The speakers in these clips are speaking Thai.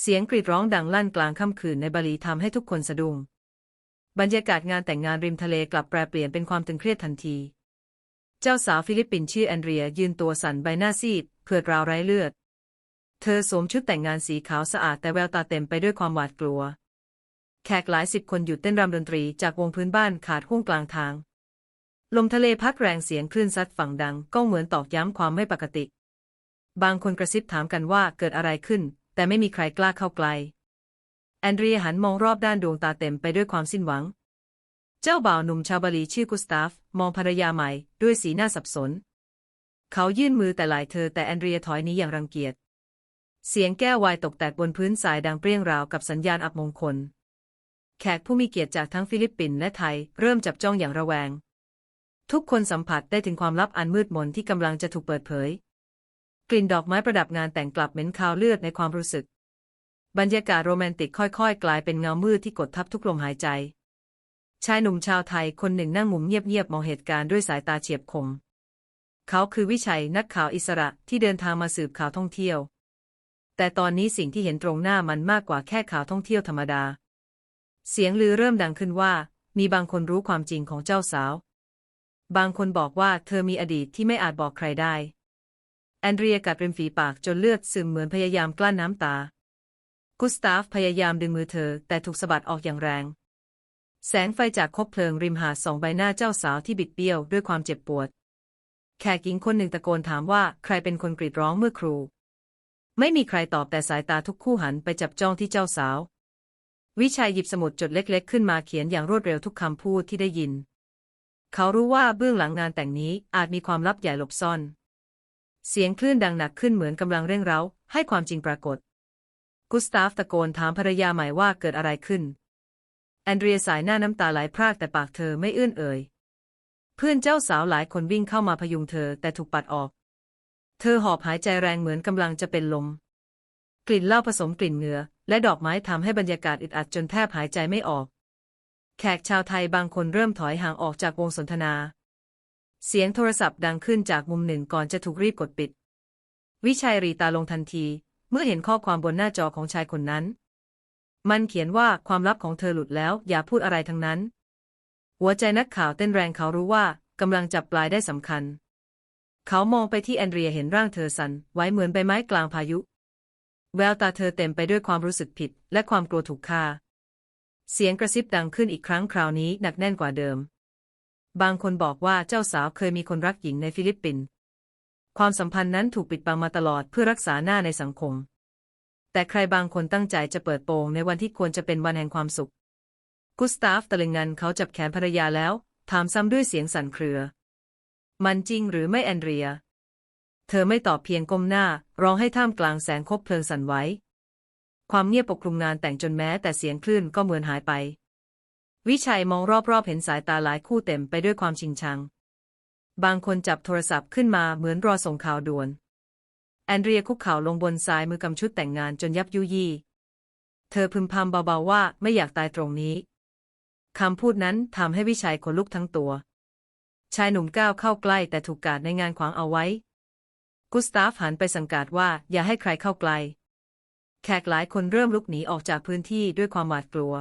เสียงกรีดร้องดังลั่นกลางค่ำคืนในบาหลีทำให้ทุกคนสะดุ้ง บรรยากาศงานแต่งงานริมทะเลกลับแปรเปลี่ยนเป็นความตึงเครียดทันที เจ้าสาวฟิลิปปินส์ชื่อแอนเดรียยืนตัวสั่นใบหน้าซีดเผือดราวไร้เลือด เธอสวมชุดแต่งงานสีขาวสะอาดแต่แววตาเต็มไปด้วยความหวาดกลัว แขกหลายสิบคนหยุดเต้นรำดนตรีจากวงพื้นบ้านขาดห่วงกลางทาง ลมทะเลพัดแรงเสียงคลื่นซัดฝั่งดังก็เหมือนตอกย้ำความไม่ปกติ บางคนกระซิบถามกันว่าเกิดอะไรขึ้น แต่ไม่มีใครกล้าเข้าใกล้แอนเดรียหันมองรอบด้านดวงตาเต็มไปด้วยความสิ้นหวัง เจ้าบ่าวหนุ่มชาวบาลีชื่อกุสตาฟ มองภรรยาใหม่ด้วยสีหน้าสับสน เขายื่นมือแต่หลายเธอแต่แอนเดรียถอยหนี้อย่างรังเกียจ เสียงแก้ววายตกแตกบนพื้นทรายดังเปรี้ยงราวกับสัญญาณอับมงคล แขกผู้มีเกียรติจากทั้งฟิลิปปินส์และไทยเริ่มจับจ้องอย่างระแวง ทุกคนสัมผัสได้ถึงความลับอันมืดมนที่กำลังจะถูกเปิดเผย กลิ่นดอกไม้ประดับงานแต่งกลับเหม็นคาวเลือดในความรู้สึก บรรยากาศโรแมนติกค่อยๆ กลายเป็นเงามืดที่กดทับทุกลมหายใจ ชายหนุ่มชาวไทยคนหนึ่งนั่งมุมเงียบๆมองเหตุการณ์ด้วยสายตาเฉียบคม เขาคือวิชัยนักข่าวอิสระที่เดินทางมาสืบข่าวท่องเที่ยว แต่ตอนนี้สิ่งที่เห็นตรงหน้ามันมากกว่าแค่ข่าวท่องเที่ยวธรรมดา เสียงลือเริ่มดังขึ้นว่า มีบางคนรู้ความจริงของเจ้าสาว บางคนบอกว่าเธอมีอดีตที่ไม่อาจบอกใครได้ แอนเดรียกัดริมฝีปากจนเลือดซึมเหมือนพยายามกลั้นน้ำตา กุสตาฟพยายามดึงมือเธอแต่ถูกสะบัดออกอย่างแรง แสงไฟจากคบเพลิงริมหาดส่องใบหน้าเจ้าสาวที่บิดเบี้ยวด้วยความเจ็บปวด แขกหญิงคนหนึ่งตะโกนถามว่าใครเป็นคนกรีดร้องเมื่อครู ไม่มีใครตอบแต่สายตาทุกคู่หันไปจับจ้องที่เจ้าสาว วิชัยหยิบสมุดจดเล็ก ๆ ขึ้นมาเขียนอย่างรวดเร็วทุกคำพูดที่ได้ยิน เขารู้ว่าเบื้องหลังงานแต่งนี้อาจมีความลับใหญ่หลบซ่อน เสียงคลื่นดังหนักขึ้นเหมือนกำลังเร่งเร้า ให้ความจริงปรากฏ กุสตาฟตะโกนถามภรรยาใหม่ว่าเกิดอะไรขึ้น แอนเดรียสายหน้าน้ำตาไหลพรากแต่ปากเธอไม่เอื้อนเอ่ย เพื่อนเจ้าสาวหลายคนวิ่งเข้ามาพยุงเธอแต่ถูกปัดออก เธอหอบหายใจแรงเหมือนกำลังจะเป็นลม กลิ่นเหล้าผสมกลิ่นเหงื่อและดอกไม้ทำให้บรรยากาศอึดอัดจนแทบหายใจไม่ออก แขกชาวไทยบางคนเริ่มถอยห่างออกจากวงสนทนา เสียงโทรศัพท์ดังขึ้นจากมุมหนึ่งก่อนจะถูกรีบกดปิด วิชัยรีตาลงทันที เมื่อเห็นข้อความบนหน้าจอของชายคนนั้น มันเขียนว่าความลับของเธอหลุดแล้ว อย่าพูดอะไรทั้งนั้น หัวใจนักข่าวเต้นแรงเขารู้ว่ากำลังจับปลายได้สำคัญ เขามองไปที่แอนเดรียเห็นร่างเธอสั่นไหวเหมือนใบไม้กลางพายุ แววตาเธอเต็มไปด้วยความรู้สึกผิด และความกลัวถูกฆ่า เสียงกระซิบดังขึ้นอีกครั้งคราวนี้หนักแน่นกว่าเดิม บางคนบอกว่าเจ้าสาวเคยมีคนรักหญิงในฟิลิปปินส์ ความสัมพันธ์นั้นถูกปิดบังมาตลอดเพื่อรักษาหน้าในสังคม แต่ใครบางคนตั้งใจจะเปิดโปงในวันที่ควรจะเป็นวันแห่งความสุข กุสตาฟตะลึงงันเขาจับแขนภรรยาแล้ว ถามซ้ำด้วยเสียงสั่นเครือ มันจริงหรือไม่แอนเดรีย เธอไม่ตอบเพียงก้มหน้า ร้องให้ท่ามกลางแสงคบเพลิงสั่นไหวความเงียบปกคลุมงานแต่งจนแม้แต่เสียงคลื่นก็เหมือนหายไป วิชัยมองรอบๆเห็นสายตาหลายคู่เต็มไปด้วยความชิงชัง บางคนจับโทรศัพท์ขึ้นมาเหมือนรอส่งข่าวด่วน แอนเดรียคุกเข่าลงบนทรายมือกำชุดแต่งงานจนยับยุยี่ เธอพึมพำเบาๆว่าไม่อยากตายตรงนี้คำพูดนั้นทำให้วิชัยขนลุกทั้งตัว ชายหนุ่มก้าวเข้าใกล้แต่ถูกกาดในงานขวางเอาไว้ กุสตาฟหันไปสังกาดว่าอย่าให้ใครเข้าใกล้ แขกหลายคนเริ่มลุกหนีออกจากพื้นที่ด้วยความหวาดกลัว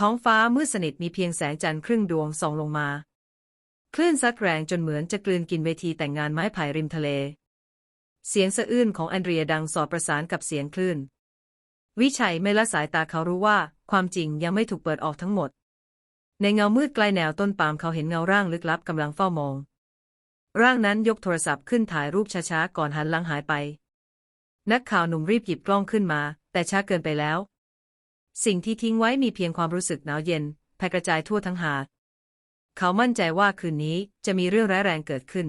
ท้องฟ้ามืดสนิทมีเพียงแสงจันทร์ครึ่งดวงส่องลงมา คลื่นซัดแรงจนเหมือนจะกลืนกินเวทีแต่งงานไม้ไผ่ริมทะเล เสียงสะอื้นของแอนเดรียดังสอดประสานกับเสียงคลื่น วิชัยไม่ละสายตาเขารู้ว่า ความจริงยังไม่ถูกเปิดออกทั้งหมด ในเงามืดใกล้แนวต้นปาล์มเขาเห็นเงาร่างลึกลับกำลังเฝ้ามอง ร่างนั้นยกโทรศัพท์ขึ้นถ่ายรูปช้าๆก่อนหันหลังหายไป นักข่าวหนุ่มรีบหยิบกล้องขึ้นมา แต่ช้าเกินไปแล้ว สิ่งที่ทิ้งไว้มีเพียงความรู้สึกหนาวเย็นแผ่กระจายทั่วทั้งหาด เขามั่นใจว่าคืนนี้จะมีเรื่องร้ายแรงเกิดขึ้น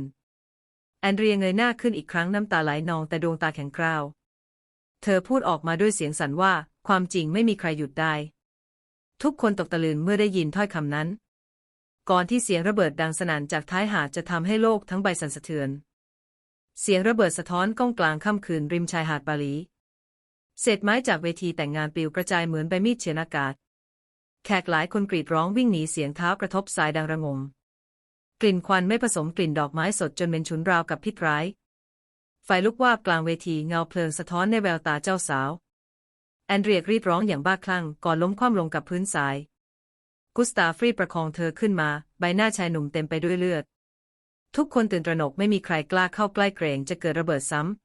แอนเดรียเงยหน้าขึ้นอีกครั้งน้ำตาไหลนองแต่ดวงตาแข็งกร้าว เธอพูดออกมาด้วยเสียงสั่นว่าความจริงไม่มีใครหยุดได้ ทุกคนตกตะลึงเมื่อได้ยินถ้อยคำนั้น ก่อนที่เสียงระเบิดดังสนั่นจากท้ายหาดจะทำให้โลกทั้งใบสั่นสะเทือน เสียงระเบิดสะท้อนก้องกลางค่ำคืนริมชายหาดบาหลี เศษไม้จากเวทีแต่งงานปลิวกระจายเหมือนใบมีดเฉือนอากาศ แขกหลายคนกรีดร้องวิ่งหนีเสียงเท้ากระทบทรายดังระงม กลิ่นควันไม่ผสมกลิ่นดอกไม้สดจนเหม็นฉุนราวกับพิษร้าย ไฟลุกวาบกลางเวทีเงาเพลิงสะท้อนในแววตาเจ้าสาว แอนเดรียกรีดร้องอย่างบ้าคลั่งก่อนล้มคว่ำลงกับพื้นทราย กุสตาฟรีประคองเธอขึ้นมา ใบหน้าชายหนุ่มเต็มไปด้วยเลือด ทุกคนตื่นตระหนกไม่มีใครกล้าเข้าใกล้เกรงจะเกิดระเบิดซ้ำ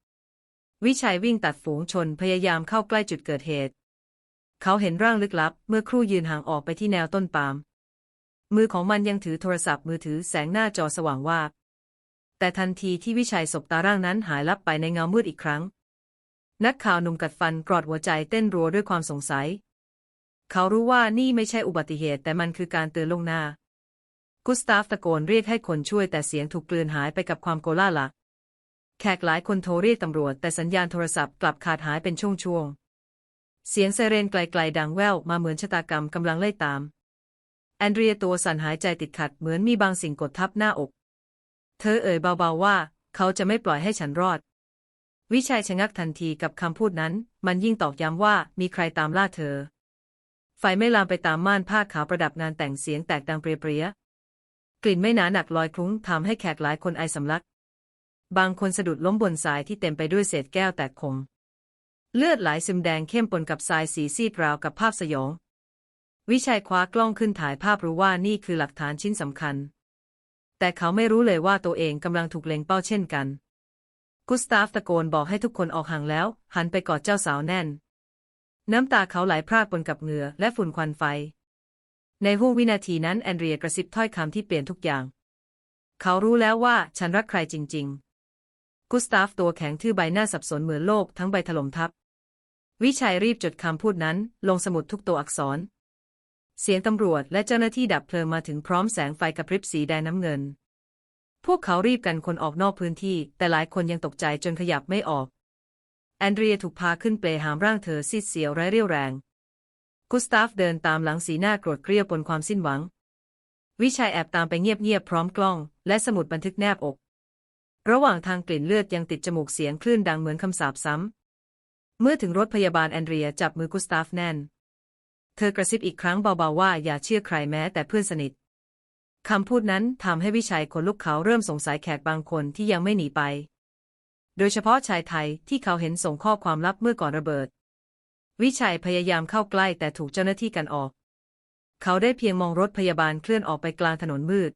วิชัยวิ่งตัดฝูงชนพยายามเข้าใกล้จุดเกิดเหตุ เขาเห็นร่างลึกลับ เมื่อครู่ยืนห่างออกไปที่แนวต้นปาล์มมือของมันยังถือโทรศัพท์มือถือแสงหน้าจอสว่างวาบแต่ทันทีที่วิชัยสบตาร่างนั้นหายลับไปในเงามืดอีกครั้ง นักข่าวหนุ่มกัดฟันกรอดหัวใจเต้นรัวด้วยความสงสัย เขารู้ว่านี่ไม่ใช่อุบัติเหตุแต่มันคือการเตือนลวงหน้า กุสตาฟตะโกนเรียกให้คนช่วยแต่เสียงถูกกลืนหายไปกับความโกลาหล แขกหลายคนโทรเรียกตำรวจ แต่สัญญาณโทรศัพท์กลับขาดหายเป็นช่วงๆ เสียงไซเรนไกลๆ ดังแว่วมาเหมือนชะตากรรมกำลังไล่ตาม แอนเดรียตัวสั่นหายใจติดขัดเหมือนมีบางสิ่งกดทับหน้าอก เธอเอ่ยเบาๆว่า เขาจะไม่ปล่อยให้ฉันรอด วิชัยชะงักทันทีกับคำพูดนั้น มันยิ่งตอกย้ำว่ามีใครตามล่าเธอ ไฟไม่ลามไปตามม่านผ้าขาวประดับงานแต่งเสียงแตกดังเปรียๆกลิ่นไม่หนาหนักลอยคลุ้งทำให้แขกหลายคนไอสำลัก บางคนสะดุดล้มบนทรายที่เต็มไปด้วยเศษแก้วแตกคม เลือดไหลซึมแดงเข้มปนกับทรายสีซีดราวกับภาพสยอง วิชัยคว้ากล้องขึ้นถ่ายภาพรู้ว่านี่คือหลักฐานชิ้นสำคัญ แต่เขาไม่รู้เลยว่าตัวเองกำลังถูกเล็งเป้าเช่นกัน กุสตาฟตะโกนบอกให้ทุกคนออกห่างแล้ว หันไปกอดเจ้าสาวแน่น น้ำตาเขาไหลพรากปนกับเหงื่อและฝุ่นควันไฟ ในห่วงวินาทีนั้นแอนเดรียกระซิบถ้อยคำที่เปลี่ยนทุกอย่าง เขารู้แล้วว่าฉันรักใครจริง ๆ กุสตาฟตัวแข็งทื่อใบหน้าสับสนเหมือนโลกทั้งใบถล่มทับ วิชัยรีบจดคำพูดนั้น ลงสมุดทุกตัวอักษร เสียงตำรวจและเจ้าหน้าที่ดับเพลิงมาถึงพร้อมแสงไฟกระพริบสีแดงน้ำเงิน พวกเขารีบกันคนออกนอกพื้นที่ แต่หลายคนยังตกใจจนขยับไม่ออก แอนเดรียถูกพาขึ้นเปลหามร่างเธอซีดเสียวไร้เรี่ยวแรง กุสตาฟเดินตามหลังสีหน้าโกรธเกรี้ยวปนความสิ้นหวัง วิชัยแอบตามไปเงียบๆพร้อมกล้อง และสมุดบันทึกแนบอก ระหว่างทางกลิ่นเลือดยังติดจมูกเสียงคลื่นดังเหมือนคำสาปซ้ำ เมื่อถึงรถพยาบาลแอนเดรียจับมือกุสตาฟแน่น เธอกระซิบอีกครั้งเบาๆว่าอย่าเชื่อใครแม้แต่เพื่อนสนิท คำพูดนั้นทำให้วิชัยขนลุกเขาเริ่มสงสัยแขกบางคนที่ยังไม่หนีไป โดยเฉพาะชายไทยที่เขาเห็นส่งข้อความลับเมื่อก่อนระเบิด วิชัยพยายามเข้าใกล้แต่ถูกเจ้าหน้าที่กันออก เขาได้เพียงมองรถพยาบาลเคลื่อนออกไปกลางถนนมืด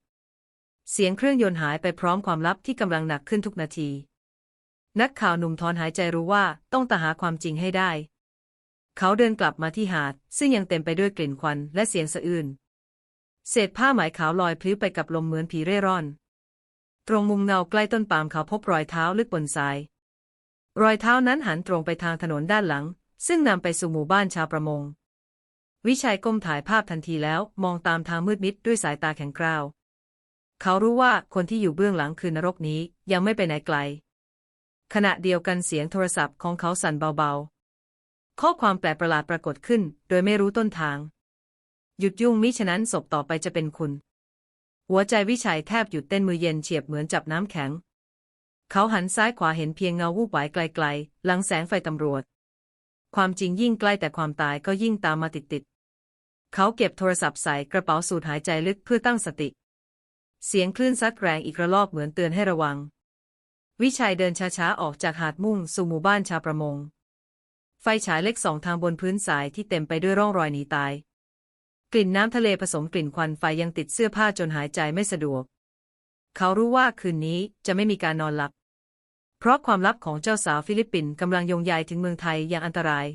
เสียงเครื่องยนต์หายไปพร้อมความลับที่กำลังหนักขึ้นทุกนาที นักข่าวหนุ่มถอนหายใจรู้ว่าต้องตาหาความจริงให้ได้ เขาเดินกลับมาที่หาด ซึ่งยังเต็มไปด้วยกลิ่นควันและเสียงสะอื้นเศษผ้าไหมขาวลอยพลิ้วไปกับลมเหมือนผีเร่ร่อน ตรงมุมเงาใกล้ต้นปาล์มเขาพบรอยเท้าลึกบนทราย รอยเท้านั้นหันตรงไปทางถนนด้านหลัง ซึ่งนำไปสู่หมู่บ้านชาวประมง วิชัยก้มถ่ายภาพทันทีแล้วมองตามทางมืดมิดด้วยสายตาแข็งกร้าว เขารู้ว่าคนที่อยู่เบื้องหลังคือนรกนี้ยังไม่ไปไหนไกล ขณะเดียวกันเสียงโทรศัพท์ของเขาสั่นเบาๆ ข้อความแปลกประหลาดปรากฏขึ้น โดยไม่รู้ต้นทาง หยุดยุ่งมิฉะนั้นศพต่อไปจะเป็นคุณ หัวใจวิชัยแทบหยุดเต้นมือเย็นเฉียบเหมือนจับน้ำแข็ง เขาหันซ้ายขวาเห็นเพียงเงาวูบไหวไกลๆ หลังแสงไฟตำรวจ ความจริงยิ่งใกล้แต่ความตายก็ยิ่งตามมาติดๆ เขาเก็บโทรศัพท์ใส่กระเป๋าสูดหายใจลึกเพื่อตั้งสติ เสียงคลื่นซัดแรงอีกระลอกเหมือนเตือนให้ระวัง วิชัยเดินช้าๆ ออกจากหาดมุ่งสู่หมู่บ้านชาวประมง ไฟฉายเล็กสองทางบนพื้นทรายที่เต็มไปด้วยร่องรอยหนีตาย กลิ่นน้ำทะเลผสมกลิ่นควันไฟยังติดเสื้อผ้าจนหายใจไม่สะดวก เขารู้ว่าคืนนี้จะไม่มีการนอนหลับ เพราะความลับของเจ้าสาวฟิลิปปินส์กำลังยงใยถึงเมืองไทยอย่างอันตราย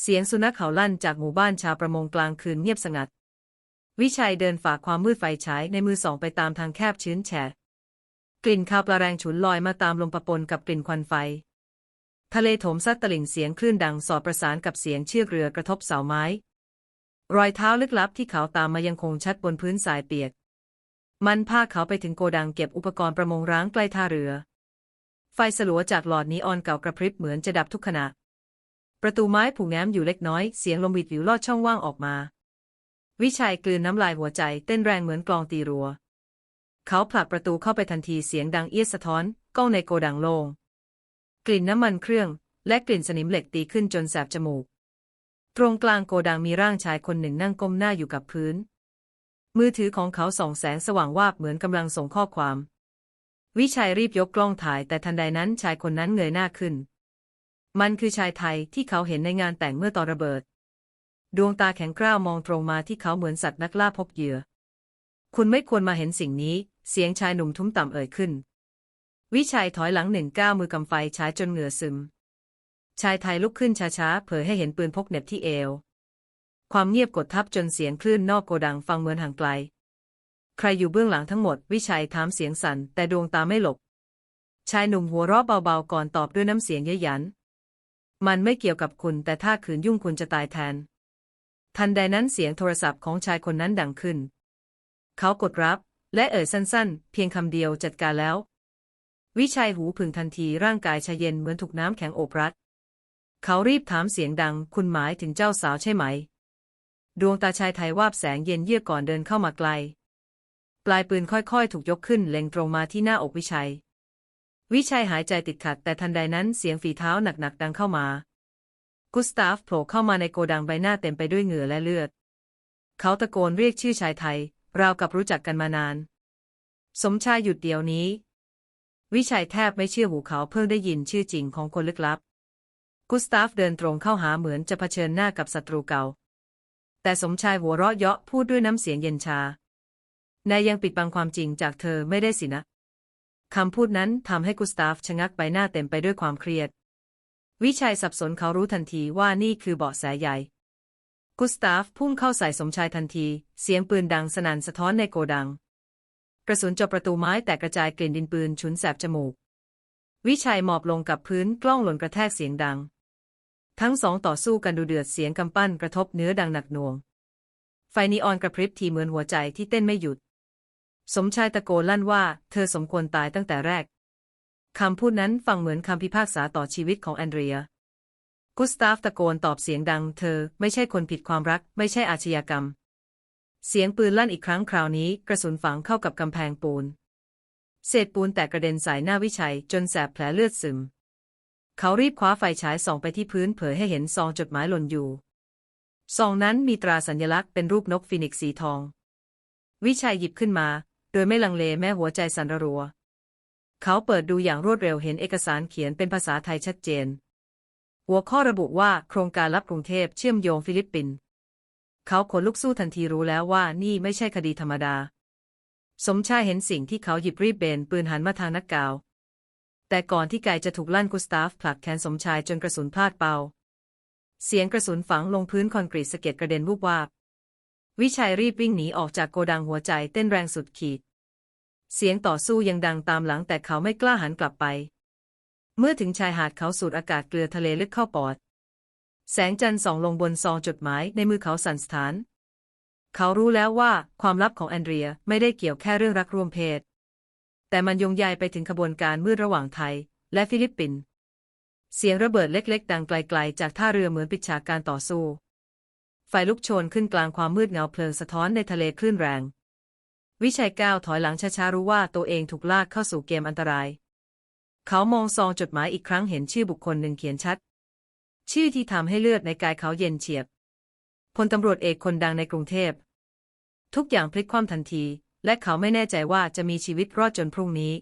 เสียงสุนัขเห่าลั่นจากหมู่บ้านชาวประมงกลางคืนเงียบสงัด วิชัยเดินฝ่าความมืดไฟฉายในมือสองไปตามทางแคบชื้นแฉะกลิ่นคาวปลาแรงฉุนลอยมาตามลมปะปนกับกลิ่นควันไฟ ทะเลโถมซัดตลิ่งเสียงคลื่นดังสอดประสานกับเสียงเชือกเรือกระทบเสาไม้ รอยเท้าลึกลับที่เขาตามมายังคงชัดบนพื้นทรายเปียก มันพาเขาไปถึงโกดังเก็บอุปกรณ์ประมงร้างใกล้ท่าเรือ ไฟสลัวจากหลอดนีออนเก่ากระพริบเหมือนจะดับทุกขณะ ประตูไม้ผูกแง้มอยู่เล็กน้อย เสียงลมวิดวิวลอดช่องว่างออกมา วิชัยกลืนน้ำลายหัวใจเต้นแรงเหมือนกลองตีรัว เขาผลักประตูเข้าไปทันทีเสียงดังเอียดสะท้อนก้องในโกดังโลง่งกลิ่นน้ำมันเครื่อง และกลิ่นสนิมเหล็กตีขึ้นจนแสบจมูก ตรงกลางโกดังมีร่างชายคนหนึ่งนั่งก้มหน้าอยู่กับพื้น มือถือของเขาส่องแสงสว่างวาบเหมือนกำลังส่งข้อความ วิชัยรีบยกกล้องถ่ายแต่ทันใดนั้นชายคนนั้นเงยหน้าขึ้น มันคือชายไทยที่เขาเห็นในงานแต่งเมื่อตอนระเบิด ดวงตาแข็งกร้าวมองตรงมาที่เขาเหมือนสัตว์นักล่าพบเหยื่อ คุณไม่ควรมาเห็นสิ่งนี้ เสียงชายหนุ่มทุ้มต่ำเอ่ยขึ้น วิชัยถอยหลังหนึ่งก้าวมือกำไฟฉายจนเหงื่อซึม ชายไทยลุกขึ้นช้าๆ เผยให้เห็นปืนพกเน็บที่เอว ความเงียบกดทับจนเสียงคลื่นนอกโกดังฟังเหมือนห่างไกล ใครอยู่เบื้องหลังทั้งหมด วิชัยถามเสียงสั่นแต่ดวงตาไม่หลบ ชายหนุ่มหัวเราะเบาๆก่อนตอบด้วยน้ำเสียงเย้ยหยัน มันไม่เกี่ยวกับคุณแต่ถ้าขืนยุ่งคุณจะตายแทน ทันใดนั้นเสียงโทรศัพท์ของชายคนนั้นดังขึ้น เขากดรับ และเอ่ยสั้นๆ เพียงคำเดียวจัดการแล้ว วิชัยหูผึ่งทันทีร่างกายชาเย็นเหมือนถูกน้ำแข็งโอบรัด เขารีบถามเสียงดังคุณหมายถึงเจ้าสาวใช่ไหม ดวงตาชายไทยวาบแสงเย็นเยือกก่อนเดินเข้ามาไกล ปลายปืนค่อยๆ ถูกยกขึ้นเล็งตรงมาที่หน้าอกวิชัย วิชัยหายใจติดขัดแต่ทันใดนั้นเสียงฝีเท้าหนักๆดังเข้ามา กุสตาฟโผล่เข้ามาในโกดังใบหน้าเต็มไปด้วยเหงื่อและเลือด เขาตะโกนเรียกชื่อชายไทย ราวกับรู้จักกันมานาน สมชายหยุดเดี๋ยวนี้ วิชัยแทบไม่เชื่อหูเขาเพิ่งได้ยินชื่อจริงของคนลึกลับ กุสตาฟเดินตรงเข้าหาเหมือนจะเผชิญหน้ากับศัตรูเก่า แต่สมชายหัวเราะเยาะพูดด้วยน้ำเสียงเย็นชานายยังปิดบังความจริงจากเธอไม่ได้สินะคำพูดนั้นทำให้กุสตาฟชะงักใบหน้าเต็มไปด้วยความเครียด วิชัยสับสนเขารู้ทันทีว่านี่คือเบาะแสใหญ่ กุสตาฟพุ่งเข้าใส่สมชายทันที เสียงปืนดังสนั่นสะท้อนในโกดัง กระสุนเจาะประตูไม้แตกกระจายกลิ่นดินปืนฉุนแสบจมูก วิชัยหมอบลงกับพื้นกล้องหล่นกระแทกเสียงดัง ทั้งสองต่อสู้กันดูเดือดเสียงกำปั้นกระทบเนื้อดังหนักหน่วง ไฟนีออนกระพริบทีเหมือนหัวใจที่เต้นไม่หยุด สมชายตะโกนลั่นว่า เธอสมควรตายตั้งแต่แรก คำพูดนั้นฟังเหมือนคำพิพากษาต่อชีวิตของแอนเดรีย กุสตาฟตะโกนตอบเสียงดัง เธอไม่ใช่คนผิดความรัก ไม่ใช่อาชญากรรม เสียงปืนลั่นอีกครั้งคราวนี้ กระสุนฝังเข้ากับกำแพงปูน เศษปูนแตกกระเด็นใส่หน้าวิชัย จนแสบแผลเลือดซึม เขารีบคว้าไฟฉายส่องไปที่พื้นเผยให้เห็นซองจดหมายหล่นอยู่ ซองนั้นมีตราสัญลักษณ์เป็นรูปนกฟีนิกซ์สีทอง วิชัยหยิบขึ้นมา โดยไม่ลังเลแม้หัวใจสั่นระรัว เขาเปิดดูอย่างรวดเร็วเห็นเอกสารเขียนเป็นภาษาไทยชัดเจน หัวข้อระบุว่าโครงการลับกรุงเทพเชื่อมโยงฟิลิปปินส์เขาขนลุกสู้ทันทีรู้แล้วว่านี่ไม่ใช่คดีธรรมดา สมชายเห็นสิ่งที่เขาหยิบรีบเบนปืนหันมาทางนักกาว แต่ก่อนที่ไก่จะถูกลั่นกุสตาฟผลักแขนสมชายจนกระสุนพลาดเป้า เสียงกระสุนฝังลงพื้นคอนกรีตสะเก็ดกระเด็นวูบวาบ วิชัยรีบวิ่งหนีออกจากโกดังหัวใจเต้นแรงสุดขีด เสียงต่อสู้ยังดังตามหลังแต่เขาไม่กล้าหันกลับไป เมื่อถึงชายหาดเขาสูดอากาศเกลือทะเลลึกเข้าปอด แสงจันทร์ส่องลงบนซองจดหมายในมือเขาสั่นสะท้าน เขารู้แล้วว่าความลับของแอนเดรียไม่ได้เกี่ยวแค่เรื่องรักร่วมเพศ แต่มันยงใยไปถึงขบวนการมืดระหว่างไทย และฟิลิปปินส์ เสียงระเบิดเล็กๆ ดังไกลๆ จากท่าเรือเหมือนปิดฉากการต่อสู้ ไฟลุกโชนขึ้นกลางความมืดเงาเพลิงสะท้อนในทะเลคลื่นแรง วิชัยก้าวถอยหลังช้าๆรู้ว่าตัวเองถูกลากเข้าสู่เกมอันตราย เขามองซองจดหมายอีกครั้งเห็นชื่อบุคคลหนึ่งเขียนชัด ชื่อที่ทำให้เลือดในกายเขาเย็นเฉียบพลตำรวจเอกคนดังในกรุงเทพ ทุกอย่างพลิกคว่ำทันที และเขาไม่แน่ใจว่าจะมีชีวิตรอดจนพรุ่งนี้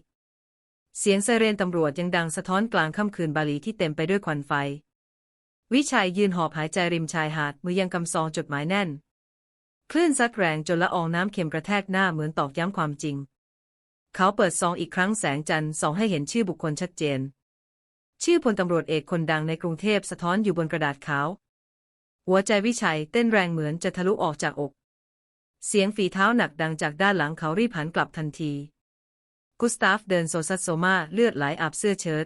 เสียงไซเรนตำรวจยังดังสะท้อนกลางค่ำคืนบาหลีที่เต็มไปด้วยควันไฟ วิชัยยืนหอบหายใจริมชายหาดมือยังกำซองจดหมายแน่น คลื่นซัดแรงจนละอองน้ำเค็มกระแทกหน้าเหมือนตอกย้ำความจริง เขาเปิดซองอีกครั้งแสงจันทร์ส่องให้เห็นชื่อบุคคลชัดเจน ชื่อพลตำรวจเอกคนดังในกรุงเทพสะท้อนอยู่บนกระดาษขาว หัวใจวิชัยเต้นแรงเหมือนจะทะลุออกจากอก เสียงฝีเท้าหนักดังจากด้านหลังเขารีบหันกลับทันที กุสตาฟเดินโซซัสโซมาเลือดไหลอาบเสื้อเชิ้ต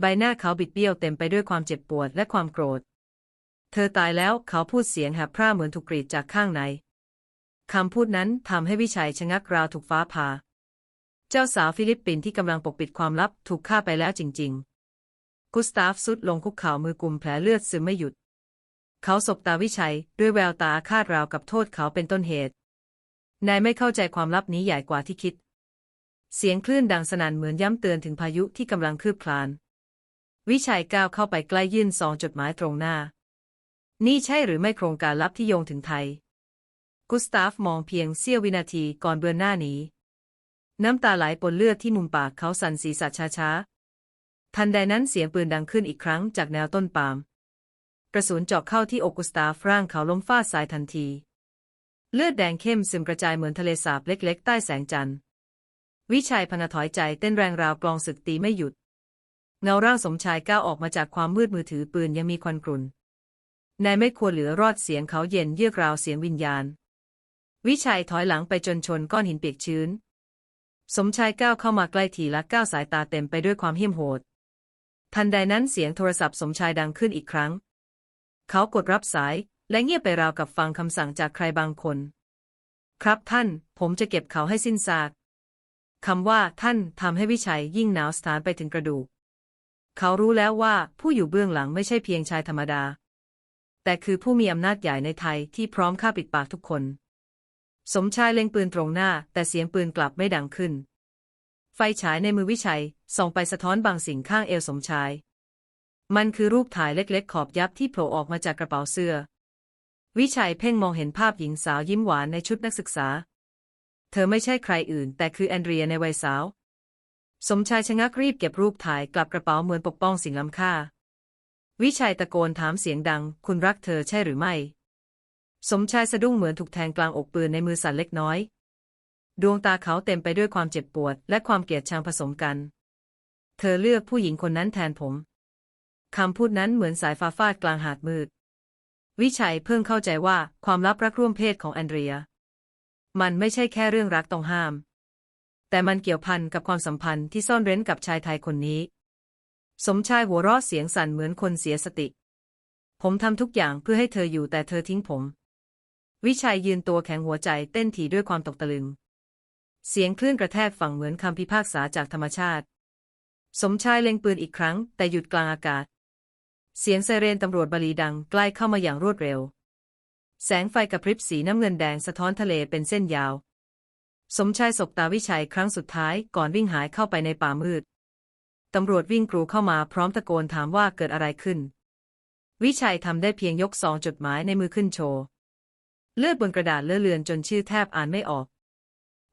ใบหน้าเขาบิดเบี้ยวเต็มไปด้วยความเจ็บปวดและความโกรธ เธอตายแล้วเขาพูดเสียงแหบพร่าเหมือนถูกกรีดจากข้างใน คำพูดนั้นทำให้วิชัยชะงักราวถูกฟ้าผ่า เจ้าสาวฟิลิปปินที่กำลังปกปิดความลับถูกฆ่าไปแล้วจริง ๆ กุสตาฟสุดลงคุกเข่ามือกุมแผลเลือดซึมไม่หยุด เขาสบตาวิชัยด้วยแววตาอาฆาตราวกับโทษเขาเป็นต้นเหตุ นายไม่เข้าใจความลับนี้ใหญ่กว่าที่คิด เสียงคลื่นดังสนั่นเหมือนย้ำเตือนถึงพายุที่กำลังคืบคลาน วิชัยก้าวเข้าไปใกล้ยื่นซองจดหมายตรงหน้า นี่ใช่หรือไม่โครงการลับที่โยงถึงไทย กุสตาฟมองเพียงเสี้ยววินาทีก่อนเบือนหน้านี้ น้ำตาไหลปนเลือดที่มุมปากเขาสั่นศีรษะช้าทันใดนั้นเสียงปืนดังขึ้นอีกครั้งจากแนวต้นปาล์มกระสุนเจาะเข้าที่อกกุสตาฟร่างเขาล้มฟาดสายทันที เลือดแดงเข้มซึมกระจายเหมือนทะเลสาบเล็กๆ ใต้แสงจันทร์ วิชัยพนถอยใจเต้นแรงราวกลองศึกตีไม่หยุด เงาร่างสมชายก้าวออกมาจากความมืดมือถือปืนยังมีควันกรุ่น นายไม่ควรเหลือรอดเสียงเขาเย็นเยือกราวเสียงวิญญาณ วิชัยถอยหลังไปจนชนก้อนหินเปียกชื้น สมชายก้าวเข้ามาใกล้ทีละก้าวสายตาเต็มไปด้วยความเหี้ยมโหด ทันใดนั้นเสียงโทรศัพท์สมชายดังขึ้นอีกครั้ง เขากดรับสายและเงียบไปราวกับฟังคำสั่งจากใครบางคน ครับท่าน ผมจะเก็บเขาให้สิ้นซากคำว่าท่านทำให้วิชัยยิ่งหนาวสถานไปถึงกระดูก เขารู้แล้วว่าผู้อยู่เบื้องหลังไม่ใช่เพียงชายธรรมดา แต่คือผู้มีอำนาจใหญ่ในไทยที่พร้อมฆ่าปิดปากทุกคน สมชายเล็งปืนตรงหน้า แต่เสียงปืนกลับไม่ดังขึ้น ไฟฉายในมือวิชัยส่องไปสะท้อนบางสิ่งข้างเอวสมชาย มันคือรูปถ่ายเล็กๆ ขอบยับที่โผล่ออกมาจากกระเป๋าเสื้อ วิชัยเพ่งมองเห็นภาพหญิงสาวยิ้มหวานในชุดนักศึกษา เธอไม่ใช่ใครอื่น แต่คือแอนเดรียในวัยสาว สมชายชะงักรีบเก็บรูปถ่ายกลับกระเป๋าเหมือนปกป้องสิ่งล้ำค่า วิชัยตะโกนถามเสียงดัง คุณรักเธอใช่หรือไม่ สมชายสะดุ้งเหมือนถูกแทงกลางอกปืนในมือสั่นเล็กน้อย ดวงตาเขาเต็มไปด้วยความเจ็บปวด และความเกลียดชังผสมกัน เธอเลือกผู้หญิงคนนั้นแทนผม คำพูดนั้นเหมือนสายฟ้าฟาดกลางหาดมืด วิชัยเพิ่งเข้าใจว่าความลับรักร่วมเพศของแอนเดรีย มันไม่ใช่แค่เรื่องรักต้องห้าม แต่มันเกี่ยวพันกับความสัมพันธ์ที่ซ่อนเร้นกับชายไทยคนนี้ สมชายหัวเราะเสียงสั่นเหมือนคนเสียสติ ผมทำทุกอย่างเพื่อให้เธออยู่แต่เธอทิ้งผม วิชัยยืนตัวแข็งหัวใจเต้นถี่ด้วยความตกตะลึง เสียงคลื่นกระแทกฝั่งเหมือนคำพิพากษาจากธรรมชาติ สมชายเล็งปืนอีกครั้ง แต่หยุดกลางอากาศ เสียงไซเรนตำรวจบาลีดังใกล้เข้ามาอย่างรวดเร็ว แสงไฟกระพริบสีน้ำเงินแดงสะท้อนทะเลเป็นเส้นยาว สมชายสบตาวิชัยครั้งสุดท้ายก่อนวิ่งหายเข้าไปในป่ามืด ตำรวจวิ่งกรูเข้ามาพร้อมตะโกนถามว่าเกิดอะไรขึ้น วิชัยทำได้เพียงยกซองจดหมายในมือขึ้นโชว์ เลือดบนกระดาษเลอะเลือนจนชื่อแทบอ่านไม่ออก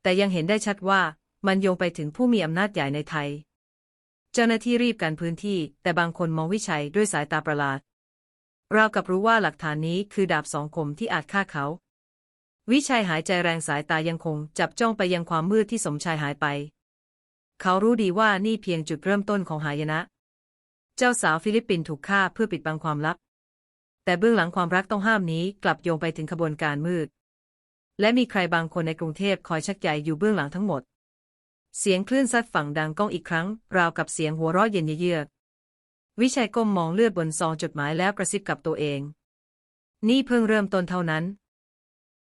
แต่ยังเห็นได้ชัดว่ามันโยงไปถึงผู้มีอำนาจใหญ่ในไทย เจ้าหน้าที่รีบกันพื้นที่ แต่บางคนมองวิชัยด้วยสายตาประหลาดเรากับรู้ว่าหลักฐานนี้คือดาบสองคมที่อาจฆ่าเขา วิชัยหายใจแรงสายตายังคงจับจ้องไปยังความมืดที่สมชายหายไป เขารู้ดีว่านี่เพียงจุดเริ่มต้นของหายนะ เจ้าสาวฟิลิปปินส์ถูกฆ่าเพื่อปิดบังความลับ แต่เบื้องหลังความรักต้องห้ามนี้กลับโยงไปถึงขบวนการมืด และมีใครบางคนในกรุงเทพคอยชักใยอยู่เบื้องหลังทั้งหมด เสียงคลื่นซัดฝั่งดังก้องอีกครั้ง ราวกับเสียงหัวเราะเย็นเยือก วิชัยก้มมองเลือดบนซองจดหมายแล้วกระซิบกับตัวเอง นี่เพิ่งเริ่มต้นเท่านั้น